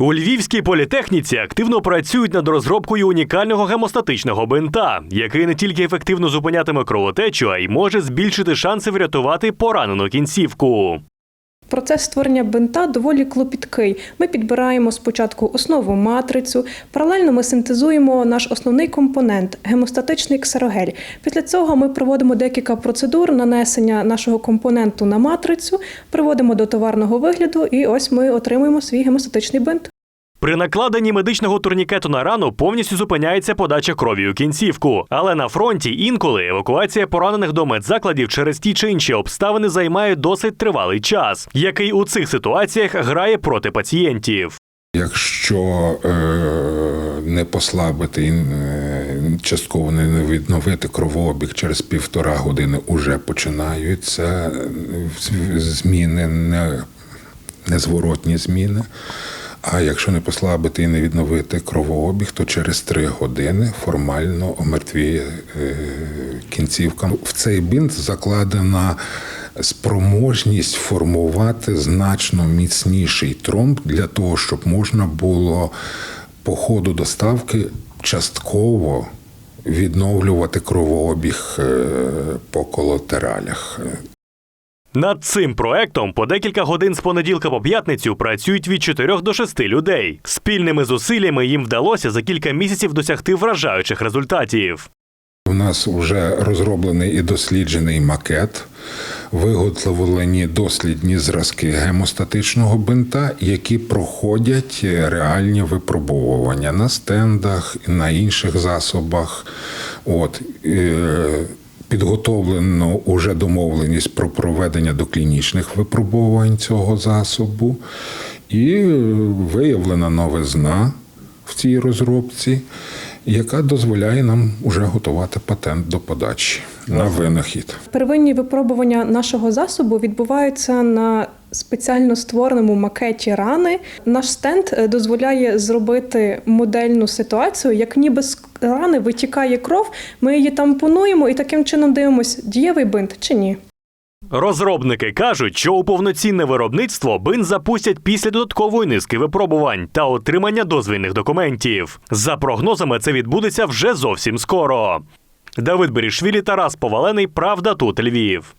У Львівській політехніці активно працюють над розробкою унікального гемостатичного бинта, який не тільки ефективно зупинятиме кровотечу, а й може збільшити шанси врятувати поранену кінцівку. Процес створення бинта доволі клопіткий. Ми підбираємо спочатку основу матрицю, паралельно ми синтезуємо наш основний компонент гемостатичний ксерогель. Після цього ми проводимо декілька процедур нанесення нашого компоненту на матрицю, приводимо до товарного вигляду, і ось ми отримуємо свій гемостатичний бинт. При накладенні медичного турнікету на рану повністю зупиняється подача крові у кінцівку. Але на фронті інколи евакуація поранених до медзакладів через ті чи інші обставини займає досить тривалий час, який у цих ситуаціях грає проти пацієнтів. Якщо е, не послабити і е, частково не відновити кровообіг через півтора години, уже починаються е, зміни, не, незворотні зміни. А якщо не послабити і не відновити кровообіг, то через три години формально омертвіє е, кінцівка. В цей бинт закладена спроможність формувати значно міцніший тромб для того, щоб можна було по ходу доставки частково відновлювати кровообіг е, по колатералях. Над цим проектом по декілька годин з понеділка по п'ятницю працюють від 4 до 6 людей. Спільними зусиллями їм вдалося за кілька місяців досягти вражаючих результатів. У нас вже розроблений і досліджений макет, виготовлені дослідні зразки гемостатичного бинта, які проходять реальні випробовування на стендах, на інших засобах. От. Підготовлено уже домовленість про проведення доклінічних випробувань цього засобу, і виявлена новизна в цій розробці, яка дозволяє нам уже готувати патент до подачі на винахід. Первинні випробування нашого засобу відбуваються на спеціально створеному макеті рани. Наш стенд е, дозволяє зробити модельну ситуацію, як ніби з рани витікає кров. Ми її тампонуємо і таким чином дивимося, дієвий бинт чи ні. Розробники кажуть, що у повноцінне виробництво бин запустять після додаткової низки випробувань та отримання дозвільних документів. За прогнозами, це відбудеться вже зовсім скоро. Давид Берішвілі, Тарас Повалений, Правда тут Львів.